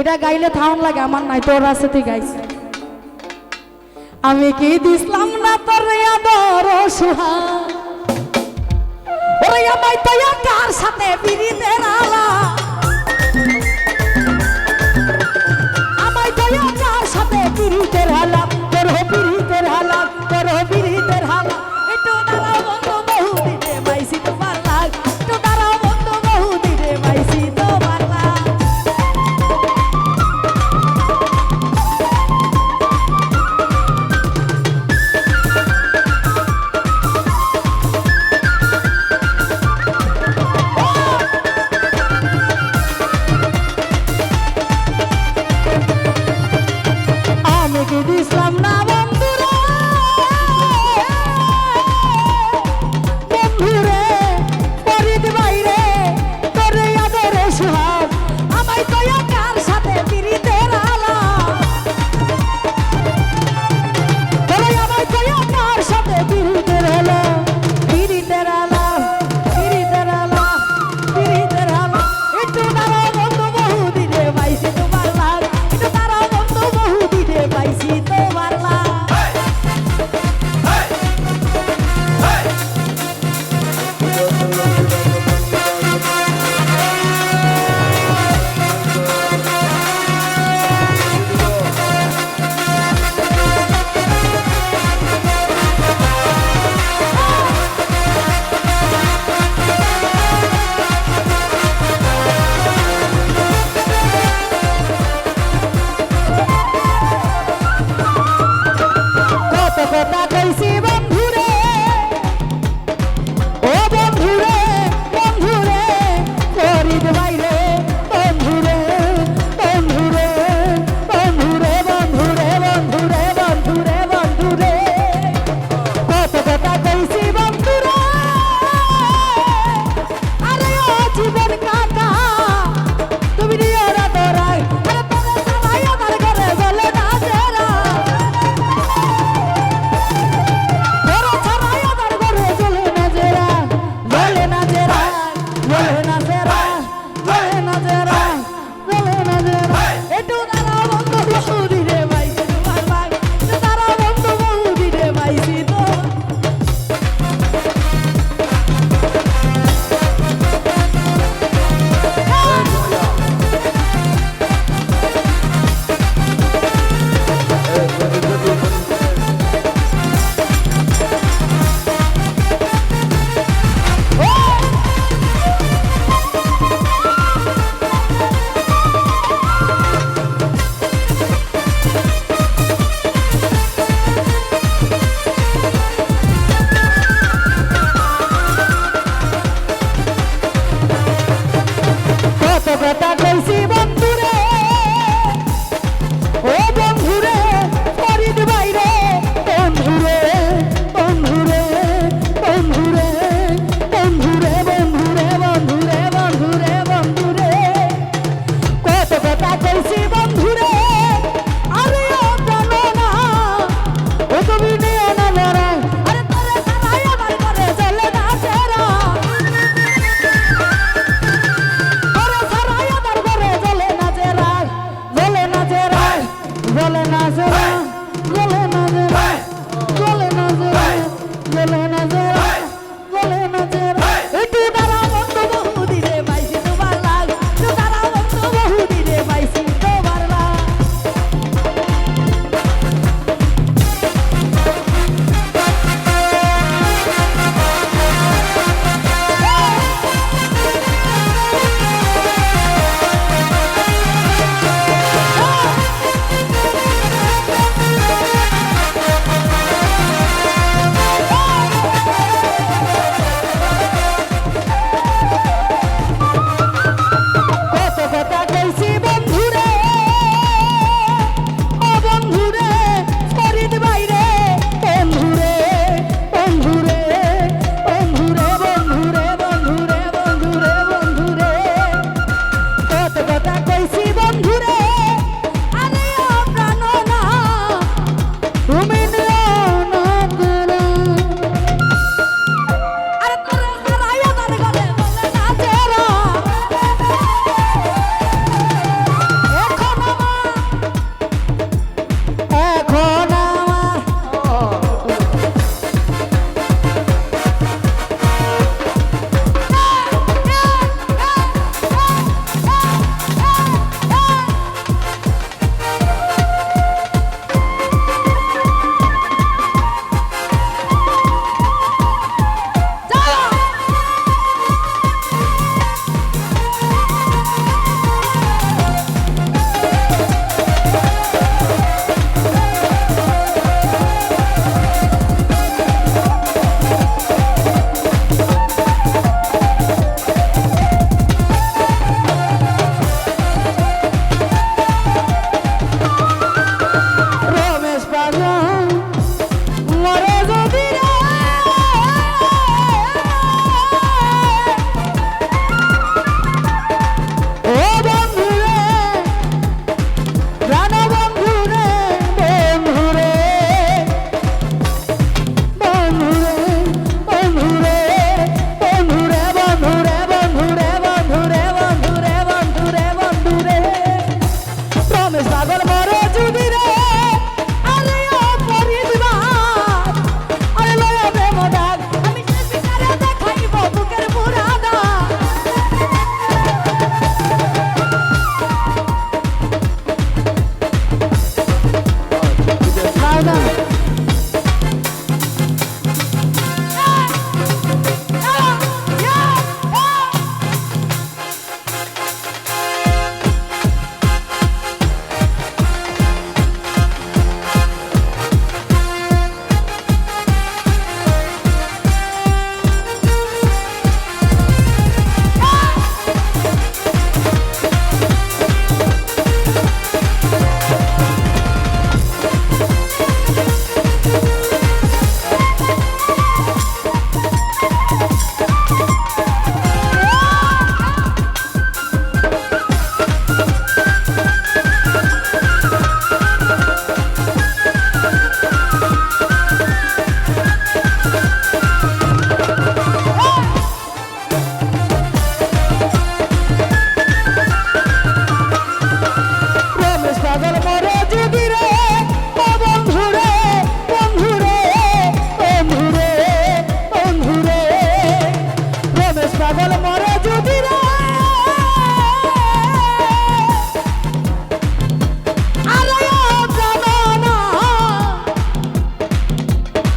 এটা গাইলে থাহন লাগে, আমার নাই, তোর তুই গাইছ আমি কি দিসলাম না তোর দরসিয়া ওরে আমায় তো কার সাথে বিরিতে আলা। আমায় দয়া কার সাথে পিরিতের হালাম তোর হো পিরিতের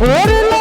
por